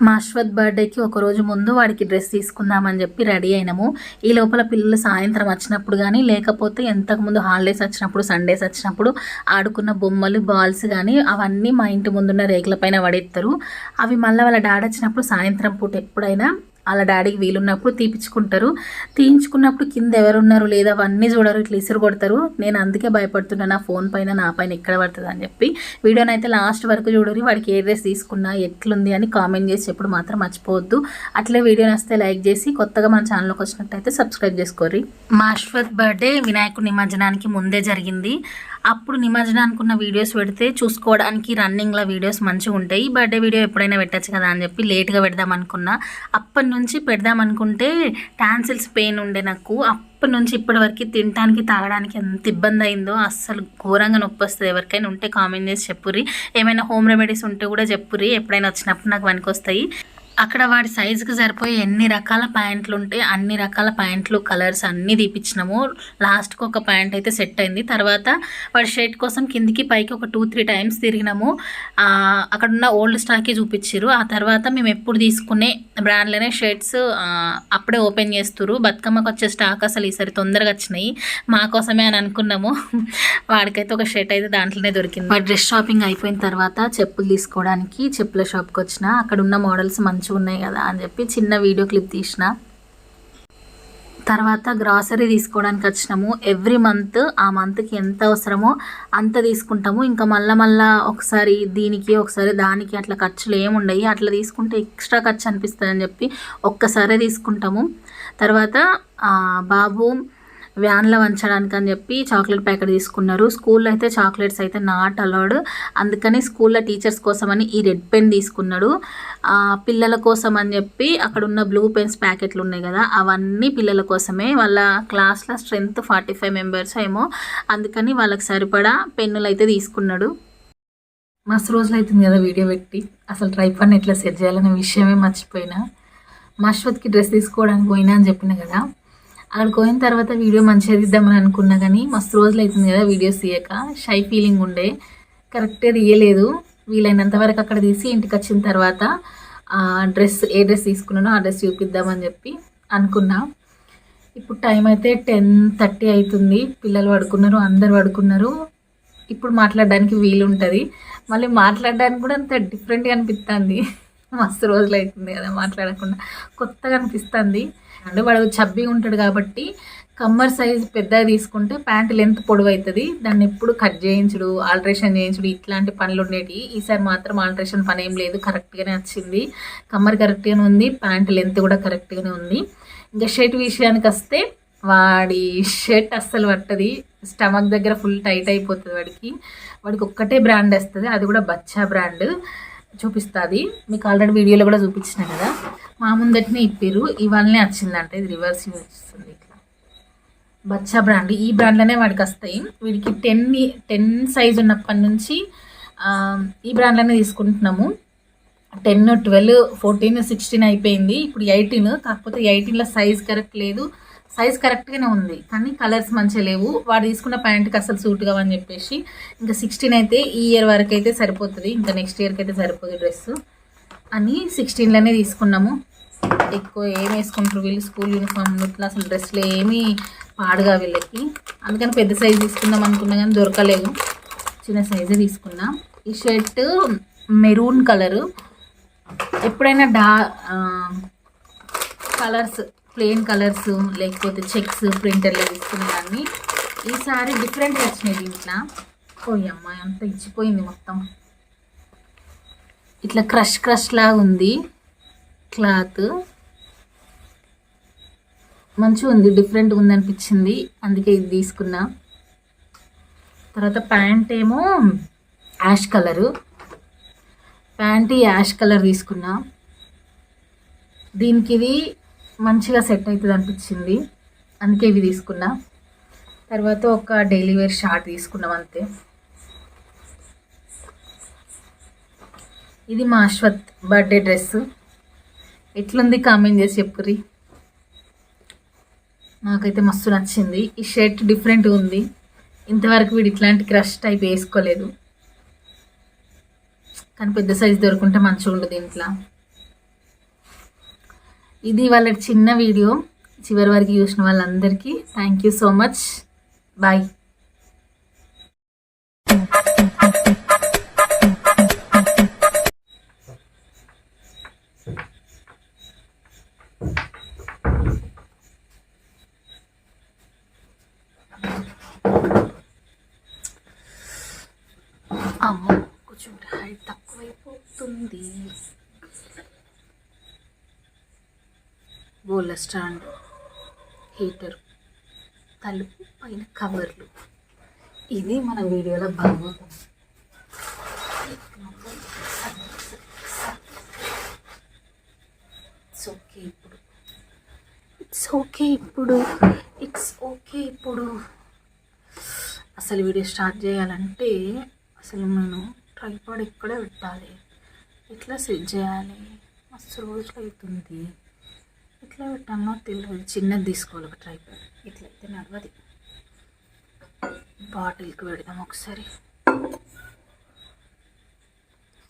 మా అశ్వత్ బర్త్డేకి ఒక రోజు ముందు వాడికి డ్రెస్ తీసుకుందామని చెప్పి రెడీ అయినాము. ఈ లోపల పిల్లలు సాయంత్రం వచ్చినప్పుడు కానీ లేకపోతే ఎంతకుముందు హాలిడేస్ వచ్చినప్పుడు సండేస్ వచ్చినప్పుడు ఆడుకున్న బొమ్మలు బాల్స్ కానీ అవన్నీ మా ఇంటి ముందున్న రేకుల పైన పడేస్తారు అవి మళ్ళీ వాళ్ళ డాడీ వచ్చినప్పుడు సాయంత్రం పూట ఎప్పుడైనా వాళ్ళ డాడీకి వీలున్నప్పుడు తీపించుకుంటారు తీయించుకున్నప్పుడు కింద ఎవరున్నారు లేదా అవన్నీ చూడరు ఇట్లా ఇసురు కొడతారు. నేను అందుకే భయపడుతున్నా నా ఫోన్ పైన నా పైన ఎక్కడ పడుతుంది అని చెప్పి. వీడియోని అయితే లాస్ట్ వరకు చూడరు వాడికి ఏ డ్రెస్ తీసుకున్నా ఎట్లుంది అని కామెంట్ చేసి ఎప్పుడు మాత్రం మర్చిపోవద్దు. అట్లే వీడియోని వస్తే లైక్ చేసి కొత్తగా మన ఛానల్లోకి వచ్చినట్టయితే సబ్స్క్రైబ్ చేసుకోరి మా అశ్వత్ బర్త్డే వినాయకుడి నిమజ్జనానికి ముందే జరిగింది. అప్పుడు నిమజ్జనానికి ఉన్న వీడియోస్ పెడితే చూసుకోవడానికి రన్నింగ్లో వీడియోస్ మంచిగా ఉంటాయి. బర్త్డే వీడియో ఎప్పుడైనా పెట్టచ్చు కదా అని చెప్పి లేట్గా పెడదాం అనుకున్నా. అప్పటి నుంచి పెడదాం అనుకుంటే టాన్సిల్స్ పెయిన్ ఉండే నాకు. అప్పటి నుంచి ఇప్పటి వరకు తినడానికి తాగడానికి ఎంత ఇబ్బంది అయిందో అస్సలు ఘోరంగా నొప్పి వస్తుంది. ఎవరికైనా ఉంటే కామెంట్ చేసి చెప్పుర్రి. ఏమైనా హోమ్ రెమెడీస్ ఉంటే కూడా చెప్పుర్రి. ఎప్పుడైనా వచ్చినప్పుడు నాకు పనికి వస్తాయి అక్కడ వాడి సైజుకి సరిపోయి ఎన్ని రకాల ప్యాంట్లు ఉంటే అన్ని రకాల ప్యాంట్లు కలర్స్ అన్నీ తీపిచ్చినాము. లాస్ట్కి ఒక ప్యాంట్ అయితే సెట్ అయింది. తర్వాత వాడి షర్ట్ కోసం కిందికి పైకి ఒక టూ త్రీ టైమ్స్ తిరిగినాము. అక్కడ ఉన్న ఓల్డ్ స్టాకే చూపించారు ఆ తర్వాత మేము ఎప్పుడు తీసుకునే బ్రాండ్లోనే షర్ట్స్ అప్పుడే ఓపెన్ చేస్తారు బతుకమ్మకి వచ్చే స్టాక్ అసలు ఈసారి తొందరగా వచ్చినాయి. మా కోసమే అని అనుకున్నాము. వాడికైతే ఒక షర్ట్ అయితే దాంట్లోనే దొరికింది. వాడి డ్రెస్ షాపింగ్ అయిపోయిన తర్వాత చెప్పులు తీసుకోవడానికి చెప్పుల షాప్కి వచ్చిన అక్కడ ఉన్న మోడల్స్ మంచి మంచిగా ఉన్నాయి కదా అని చెప్పి చిన్న వీడియో క్లిప్ తీసిన. తర్వాత గ్రాసరీ తీసుకోవడానికి వచ్చినాము. ఎవ్రీ మంత్ ఆ మంత్కి ఎంత అవసరమో అంత తీసుకుంటాము. ఇంకా మళ్ళీ మళ్ళీ ఒకసారి దీనికి ఒకసారి దానికి అట్లా ఖర్చులు ఏముండయి. అట్లా తీసుకుంటే ఎక్స్ట్రా ఖర్చు అనిపిస్తుంది అని చెప్పి ఒక్కసారే తీసుకుంటాము. తర్వాత బాబు వ్యాన్లో వంచడానికి అని చెప్పి చాక్లెట్ ప్యాకెట్ తీసుకున్నారు. స్కూల్లో అయితే చాక్లెట్స్ అయితే నాట్ అలౌడ్. అందుకని స్కూల్లో టీచర్స్ కోసమని ఈ రెడ్ పెన్ తీసుకున్నాడు. పిల్లల కోసం అని చెప్పి అక్కడ ఉన్న బ్లూ పెన్స్ ప్యాకెట్లు ఉన్నాయి కదా అవన్నీ పిల్లల కోసమే. వాళ్ళ క్లాస్లో స్ట్రెంత్ ఫార్టీ ఫైవ్ మెంబర్స్ ఏమో. అందుకని వాళ్ళకి సరిపడా పెన్నులు అయితే తీసుకున్నాడు. మస్తు రోజులు అవుతుంది కదా వీడియో పెట్టి. అసలు ట్రైపాన్ ఎట్లా సెట్ చేయాలనే విషయమే మర్చిపోయినా. మశ్వత్కి డ్రెస్ తీసుకోవడానికి పోయినా అని చెప్పిన కదా. అక్కడికి పోయిన తర్వాత వీడియో మంచిగా తీద్దామని అనుకున్నా కానీ మస్తు రోజులు అవుతుంది కదా వీడియోస్ తీయక. షై ఫీలింగ్ ఉండే. కరెక్ట్గా తీయలేదు. వీలైనంత వరకు అక్కడ తీసి ఇంటికి వచ్చిన తర్వాత డ్రెస్ ఏ డ్రెస్ తీసుకున్నానో ఆ డ్రెస్ చూపిద్దామని చెప్పి అనుకున్నా. ఇప్పుడు టైం అయితే టెన్ థర్టీ అవుతుంది పిల్లలు పడుకున్నారు అందరు పడుకున్నారు. ఇప్పుడు మాట్లాడడానికి వీలు ఉంటుంది. మళ్ళీ మాట్లాడడానికి కూడా అంత డిఫరెంట్గా అనిపిస్తుంది మస్తు రోజులు అవుతుంది కదా మాట్లాడకుండా. కొత్తగా అనిపిస్తుంది. అండి వాడు చబ్బి ఉంటాడు కాబట్టి కమ్మర్ సైజ్ పెద్దగా తీసుకుంటే ప్యాంట్ లెంత్ పొడవు అవుతుంది దాన్ని ఎప్పుడు కట్ చేయించుడు ఆల్ట్రేషన్ చేయించుడు ఇట్లాంటి పనులు ఉండేవి ఈసారి మాత్రం ఆల్ట్రేషన్ పని ఏం లేదు కరెక్ట్గానే వచ్చింది. కమ్మర్ కరెక్ట్గానే ఉంది ప్యాంట్ లెంత్ కూడా కరెక్ట్గానే ఉంది. ఇంకా షర్ట్ విషయానికి వస్తే వాడి షర్ట్ అస్సలు పట్టది. స్టమక్ దగ్గర ఫుల్ టైట్ అయిపోతుంది వాడికి. వాడికి ఒక్కటే బ్రాండ్ వస్తుంది అది కూడా బచ్చా బ్రాండ్. చూపిస్తుంది. మీకు ఆల్రెడీ వీడియోలో కూడా చూపించిన కదా. మా ఇప్పారు ఇవాళనే వచ్చిందంట ఇది రివర్స్ వస్తుంది ఇట్లా. బచ్చా బ్రాండ్. ఈ బ్రాండ్లోనే వాడికి వస్తాయి వీడికి టెన్ టెన్ సైజ్ ఉన్నప్పటి నుంచి ఈ బ్రాండ్లోనే తీసుకుంటున్నాము. టెన్ ట్వెల్వ్ ఫోర్టీన్ సిక్స్టీన్ అయిపోయింది. ఇప్పుడు ఎయిటీన్. కాకపోతే ఎయిటీన్లో సైజ్ కరెక్ట్ లేదు. సైజ్ కరెక్ట్గానే ఉంది. కానీ కలర్స్ మంచిగా లేవు. వాడు తీసుకున్న ప్యాంట్కి అసలు సూట్ కావని చెప్పేసి. ఇంకా సిక్స్టీన్ అయితే ఈ ఇయర్ వరకు అయితే సరిపోతుంది. ఇంకా నెక్స్ట్ ఇయర్కి అయితే సరిపోదు డ్రెస్ అని సిక్స్టీన్లోనే తీసుకున్నాము. ఎక్కువ ఏం వేసుకుంటారు వీళ్ళు? స్కూల్ యూనిఫామ్లు ఇట్లా అసలు డ్రెస్సులు ఏమీ పాడుగా వీళ్ళకి. అందుకని పెద్ద సైజు తీసుకుందాం అనుకున్నా కానీ దొరకలేదు. చిన్న సైజే తీసుకున్నా. ఈ షర్ట్ మెరూన్ కలరు. ఎప్పుడైనా డా కలర్స్ ప్లెయిన్ కలర్స్ లేకపోతే చెక్స్ ప్రింటర్లో తీసుకునేదాన్ని ఈసారి డిఫరెంట్ వచ్చినాయి దీంట్లో. పోయి అమ్మాయి అంత ఇచ్చిపోయింది మొత్తం. ఇట్లా క్రష్ క్రష్ లాగా ఉంది క్లాత్. మంచిగా ఉంది డిఫరెంట్గా ఉంది అనిపించింది అందుకే ఇది తీసుకున్నా. తర్వాత ప్యాంట్ ఏమో ash colour. Pant ash colour తీసుకున్నా. దీనికి ఇది మంచిగా సెట్ అవుతుంది అనిపించింది. అందుకే ఇవి తీసుకున్నా. తర్వాత ఒక డైలీ వేర్ షార్ట్ తీసుకున్నాం అంతే. ఇది మా అశ్వత్ బర్త్డే డ్రెస్. ఎట్లుంది కామెంట్ చేసి చెప్పుర్రి. నాకైతే మస్తు నచ్చింది. ఈ షర్ట్ డిఫరెంట్గా ఉంది. ఇంతవరకు వీడు ఇట్లాంటి క్రష్ టైప్ వేసుకోలేదు. కానీ పెద్ద సైజు దొరుకుంటే మంచిగా ఉండదు ఇంట్లో. ఇది వాళ్ళ చిన్న వీడియో. చివరి వరకు చూసిన వాళ్ళందరికీ thank you so much. Bye. కూర్చుంటే హైట్ తక్కువైపోతుంది. బోల స్టాండ్ హీటర్ తలుపు పైన కవర్లు. ఇది మన వీడియోలో భాగం. ఇట్స్ ఓకే ఇప్పుడు. ఇట్స్ ఓకే ఇప్పుడు. ఇట్స్ ఓకే ఇప్పుడు. అసలు వీడియో స్టార్ట్ చేయాలంటే అసలు నేను ట్రైపాడ్ ఇక్కడే పెట్టాలి. ఇట్లా సెట్ చేయాలి. మస్తు రోజులు అవుతుంది ఎట్లా పెట్టాలో తెలియదు. చిన్నది తీసుకోవాలి ఒక ట్రైపాడ్. ఇట్లా అయితే నడవది. బాటిల్కి పెడదాం ఒకసారి.